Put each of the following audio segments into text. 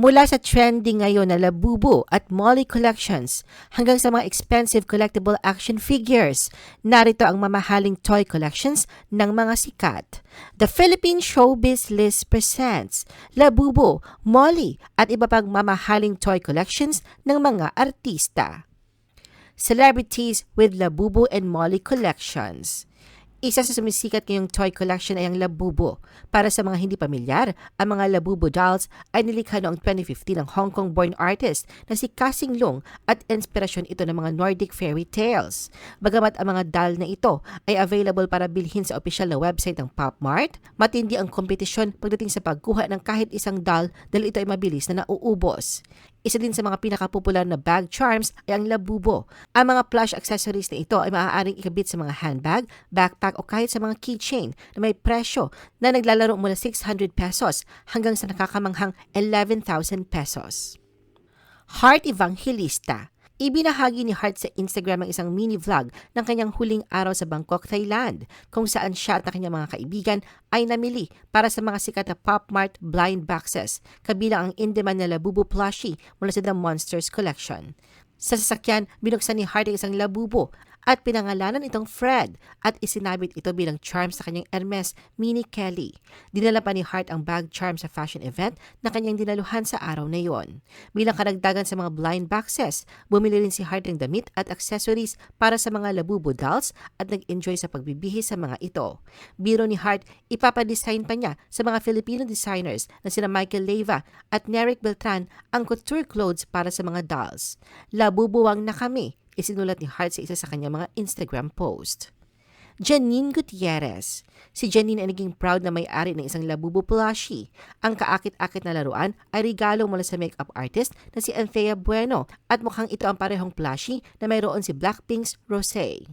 Mula sa trending ngayon na Labubu at Molly collections hanggang sa mga expensive collectible action figures, narito ang mamahaling toy collections ng mga sikat. The Philippine Showbiz List presents Labubu, Molly at iba pang mamahaling toy collections ng mga artista. Celebrities with Labubu and Molly collections. Isa sa sumisikat ngayong toy collection ay ang Labubo. Para sa mga hindi pamilyar, ang mga Labubo dolls ay nilikha noong 2015 ng Hong Kong-born artist na si Kasing Lung at inspirasyon ito ng mga Nordic fairy tales. Bagamat ang mga doll na ito ay available para bilhin sa opisyal na website ng Pop Mart, matindi ang kompetisyon pagdating sa pagkuha ng kahit isang doll dahil ito ay mabilis na nauubos. Isa din sa mga pinakapopular na bag charms ay ang labubo. Ang mga plush accessories na ito ay maaaring ikabit sa mga handbag, backpack o kahit sa mga keychain na may presyo na naglalaro mula 600 pesos hanggang sa nakakamanghang 11,000 pesos. Heart Evangelista Ibinahagi ni Hart sa Instagram ang isang mini vlog ng kanyang huling araw sa Bangkok, Thailand, kung saan siya at ang kanyang mga kaibigan ay namili para sa mga sikat na Pop Mart blind boxes, kabilang ang in-demand na Labubu plushie mula sa The Monsters Collection. Sa sasakyan, binuksan ni Hart ang isang labubo at pinangalanan itong Fred at isinabit ito bilang charm sa kanyang Hermes Mini Kelly. Dinala pa ni Hart ang bag charm sa fashion event na kanyang dinaluhan sa araw na yon. Bilang karagdagan sa mga blind boxes, bumili rin si Hart ng damit at accessories para sa mga labubo dolls at nag-enjoy sa pagbibihis sa mga ito. Biro ni Hart, ipapadesign pa niya sa mga Filipino designers na sina Michael Leyva at Neric Beltran ang couture clothes para sa mga dolls. Labubuwang na kami isinulat ni Hart sa isa sa kanyang mga Instagram post. Janine Gutierrez. Si Janine ay naging proud na may-ari ng isang Labubu plushie. Ang kaakit-akit na laruan ay regalo mula sa makeup artist na si Anthea Bueno at mukhang ito ang parehong plushie na mayroon si Blackpink's Rosé.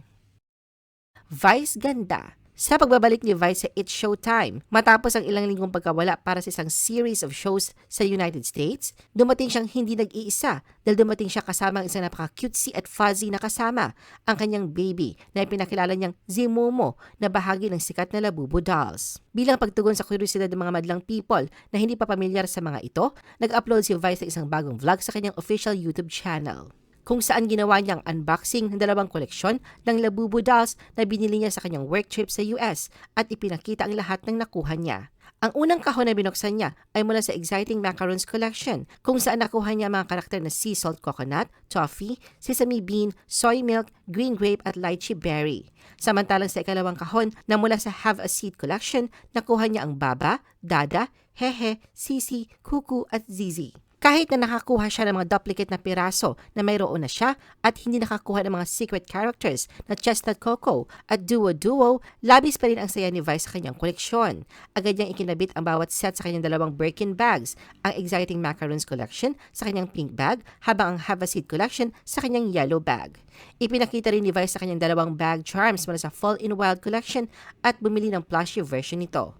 Vice Ganda sa pagbabalik ni Vice sa It's Showtime. Matapos ang ilang linggong pagkawala para sa isang series of shows sa United States, dumating siyang hindi nag-iisa dahil dumating siya kasama ang isang napaka-cutesy at fuzzy na kasama, ang kanyang baby na ipinakilala niyang Zimomo na bahagi ng sikat na Labubu Dolls. Bilang pagtugon sa kuryosidad ng mga madlang people na hindi pa pamilyar sa mga ito, nag-upload si Vice ng isang bagong vlog sa kanyang official YouTube channel kung saan ginawa niyang unboxing ng dalawang koleksyon ng Labubu dolls na binili niya sa kanyang work trip sa US at ipinakita ang lahat ng nakuha niya. Ang unang kahon na binuksan niya ay mula sa Exciting Macarons Collection kung saan nakuha niya mga karakter na sea salt coconut, toffee, sesame bean, soy milk, green grape at lychee berry. Samantalang sa ikalawang kahon na mula sa Have a Seat Collection, nakuha niya ang baba, dada, hehe, sisi, kuku at zizi. Kahit na nakakuha siya ng mga duplicate na piraso na mayroon na siya at hindi nakakuha ng mga secret characters na Chestnut Coco at Duo Duo, labis pa rin ang saya ni Vice sa kanyang koleksyon. Agad niyang ikinabit ang bawat set sa kanyang dalawang Birkin bags, ang Exciting Macarons Collection sa kanyang pink bag habang ang Have a Seat Collection sa kanyang yellow bag. Ipinakita rin ni Vice sa kanyang dalawang bag charms mula sa Fall in Wild Collection at bumili ng plushie version nito.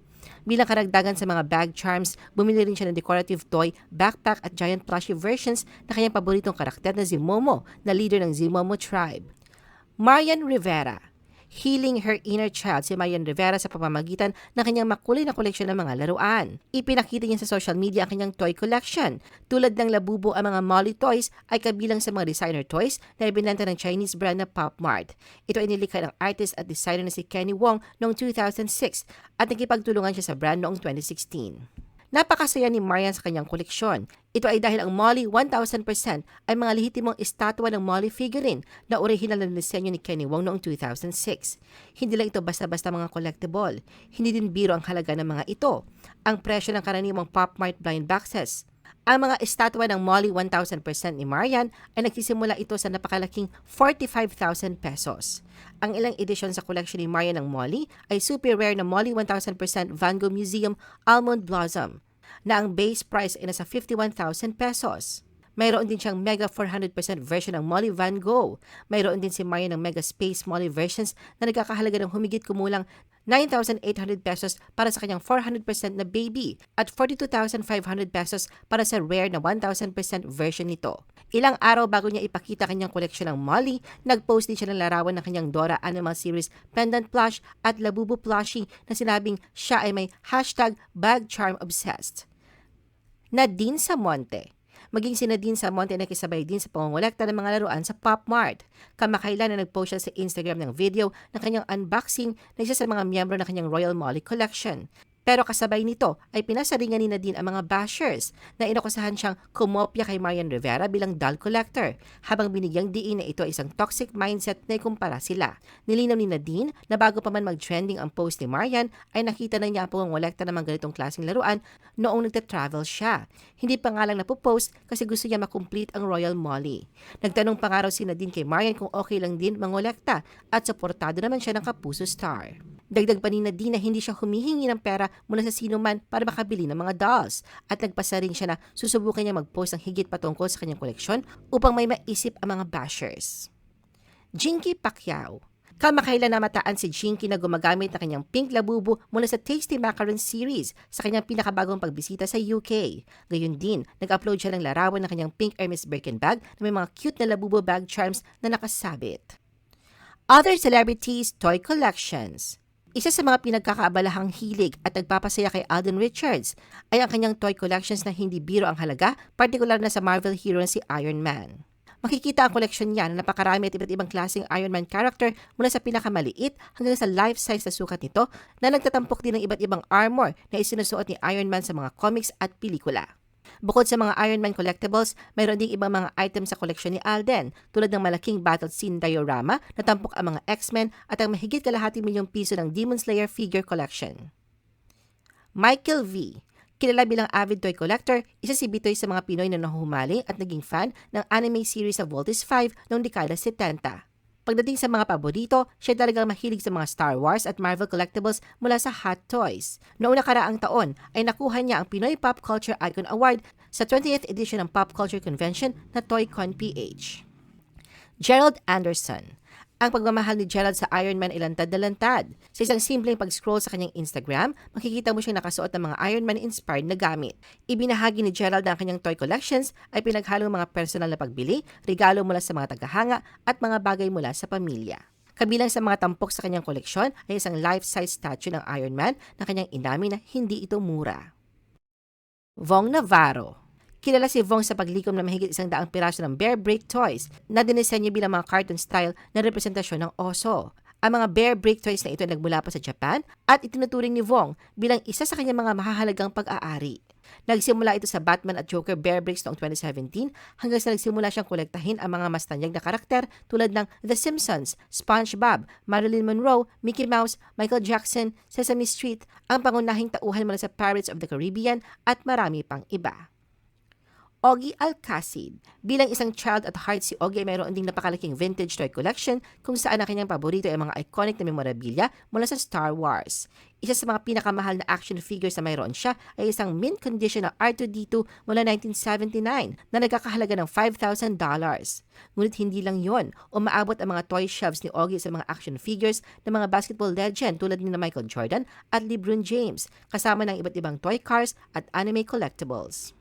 Bilang karagdagan sa mga bag charms, bumili rin siya ng decorative toy, backpack at giant plushie versions na kanyang paboritong karakter na Zimomo na leader ng Zimomo tribe. Marian Rivera healing her inner child si Marian Rivera sa pamamagitan ng kanyang makulay na koleksyon ng mga laruan. Ipinakita niya sa social media ang kanyang toy collection. Tulad ng labubo ang mga Molly toys ay kabilang sa mga designer toys na ibinenta ng Chinese brand na Pop Mart. Ito ay nilikha ng artist at designer na si Kenny Wong noong 2006 at nagkipagtulungan siya sa brand noong 2016. Napakasaya ni Marian sa kanyang koleksyon. Ito ay dahil ang Molly 1000% ay mga lehitimong estatwa ng Molly figurine na orihinal na disenyo ni Kenny Wong noong 2006. Hindi lang ito basta-basta mga collectible. Hindi din biro ang halaga ng mga ito. Ang presyo ng karaniwang Pop Mart blind boxes ang mga estatwa ng Molly 1000% ni Marian ay nagsisimula ito sa napakalaking 45,000 pesos. Ang ilang edisyon sa collection ni Marian ng Molly ay super rare na Molly 1000% Van Gogh Museum Almond Blossom na ang base price ay nasa 51,000 pesos. Mayroon din siyang Mega 400% version ng Molly Van Gogh. Mayroon din si Marian ng Mega Space Molly versions na nagkakahalaga ng humigit kumulang 9,800 pesos para sa kanyang 400% na baby at 42,500 pesos para sa rare na 1,000% version nito. Ilang araw bago niya ipakita kanyang koleksyon ng Molly, nag-post din siya ng larawan ng kanyang Dora Animal Series pendant plush at Labubu plushie na sinabing siya ay may hashtag bagcharmobsessed. Nadine Samonte. Maging si Nadine Samonte ay nakisabay din sa pangongolekta ng mga laruan sa Pop Mart. Kamakailan na nag-post siya sa Instagram ng video ng kanyang unboxing na isa sa mga miyembro ng kanyang Royal Molly Collection. Pero kasabay nito ay pinasaringan ni Nadine ang mga bashers na inakusahan siyang kumopya kay Marian Rivera bilang doll collector habang binigyang diin na ito ay isang toxic mindset na ikumpara sila. Nilinaw ni Nadine na bago pa man mag-trending ang post ni Marian ay nakita na niya ang pangongolekta ng mga ganitong klaseng laruan noong nagta-travel siya. Hindi pa nga lang napopost kasi gusto niya makomplete ang Royal Molly. Nagtanong pa nga raw si Nadine kay Marian kung okay lang din mangolekta at suportado naman siya ng Kapuso Star. Dagdag pa ni Nadine na hindi siya humihingi ng pera mula sa sino man para makabili ng mga dolls at nagpasa rin siya na susubukan niya mag-post ng higit patungkol sa kanyang koleksyon upang may maisip ang mga bashers. Jinky Pacquiao Kamakailan namataan si Jinky na gumagamit ng kanyang pink labubu mula sa Tasty Macaron series sa kanyang pinakabagong pagbisita sa UK. Gayun din, nag-upload siya ng larawan ng kanyang pink Hermes Birkin bag na may mga cute na labubu bag charms na nakasabit. Other celebrities' toy collections isa sa mga pinagkakaabalahang hilig at nagpapasaya kay Alden Richards ay ang kanyang toy collections na hindi biro ang halaga, partikular na sa Marvel hero na si Iron Man. Makikita ang koleksyon niya na napakarami at iba't ibang klaseng Iron Man character mula sa pinakamaliit hanggang sa life-size na sukat nito na nagtatampok din ng iba't ibang armor na isinusuot ni Iron Man sa mga comics at pelikula. Bukod sa mga Iron Man collectibles, mayroon ding ibang mga items sa koleksyon ni Alden tulad ng malaking battle scene diorama na tampok ang mga X-Men at ang mahigit kalahati milyong piso ng Demon Slayer figure collection. Michael V. Kilala bilang avid toy collector, isa si Bitoy sa mga Pinoy na nahuhumaling at naging fan ng anime series sa Voltes 5 noong dekada 70. Pagdating sa mga paborito, siya talagang mahilig sa mga Star Wars at Marvel collectibles mula sa Hot Toys. Noong nakaraang taon ay nakuha niya ang Pinoy Pop Culture Icon Award sa 20th edition ng Pop Culture Convention na ToyCon PH. Gerald Anderson ang pagmamahal ni Gerald sa Iron Man ay lantad na lantad. Sa isang simpleng pag-scroll sa kanyang Instagram, makikita mo siyang nakasuot ng mga Iron Man-inspired na gamit. Ibinahagi ni Gerald na ang kanyang toy collections ay pinaghalong mga personal na pagbili, regalo mula sa mga tagahanga at mga bagay mula sa pamilya. Kabilang sa mga tampok sa kanyang koleksyon ay isang life-size statue ng Iron Man na kanyang inamin na hindi ito mura. Vong Navarro Kilala si Vong sa paglikom ng mahigit isang daang piraso ng Bear Brick toys na dinisenyo bilang mga cartoon style na representasyon ng oso. Ang mga Bear Brick toys na ito ay nagmula pa sa Japan at itinuturing ni Vong bilang isa sa kanyang mga mahahalagang pag-aari. Nagsimula ito sa Batman at Joker Bear Bricks noong 2017 hanggang sa nagsimula siyang kolektahin ang mga mas tanyag na karakter tulad ng The Simpsons, SpongeBob, Marilyn Monroe, Mickey Mouse, Michael Jackson, Sesame Street, ang pangunahing tauhan mula sa Pirates of the Caribbean at marami pang iba. Ogie Alcacid. Bilang isang child at heart si Ogie ay mayroon ding napakalaking vintage toy collection kung saan ang kanyang paborito ay mga iconic na memorabilia mula sa Star Wars. Isa sa mga pinakamahal na action figures na mayroon siya ay isang mint condition na R2-D2 mula 1979 na nagkakahalaga ng $5,000. Ngunit hindi lang yon, umaabot ang mga toy shelves ni Ogie sa mga action figures ng mga basketball legend tulad ni Michael Jordan at LeBron James, kasama ng iba't ibang toy cars at anime collectibles.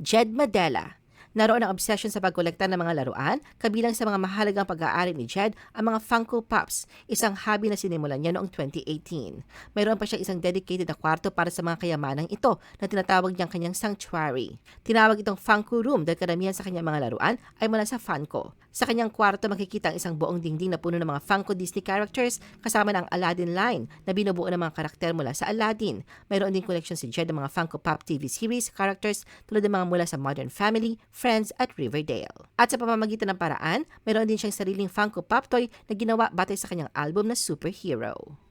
Jed Madela. Naroon ang obsession sa pagkolekta ng mga laruan, kabilang sa mga mahalagang pag-aari ni Jed ang mga Funko Pops, isang hobby na sinimulan niya noong 2018. Mayroon pa siya isang dedicated na kwarto para sa mga kayamanang ito na tinatawag niyang kanyang sanctuary. Tinawag itong Funko Room dahil karamihan sa kanyang mga laruan ay mula sa Funko. Sa kanyang kwarto makikita ang isang buong dingding na puno ng mga Funko Disney characters kasama ng Aladdin line na binubuo ng mga karakter mula sa Aladdin. Mayroon din collection si Jed ng mga Funko Pop TV series characters tulad ng mga mula sa Modern Family, Friends at Riverdale. At sa pamamagitan ng paraan, mayroon din siyang sariling Funko Pop toy na ginawa batay sa kanyang album na Superhero.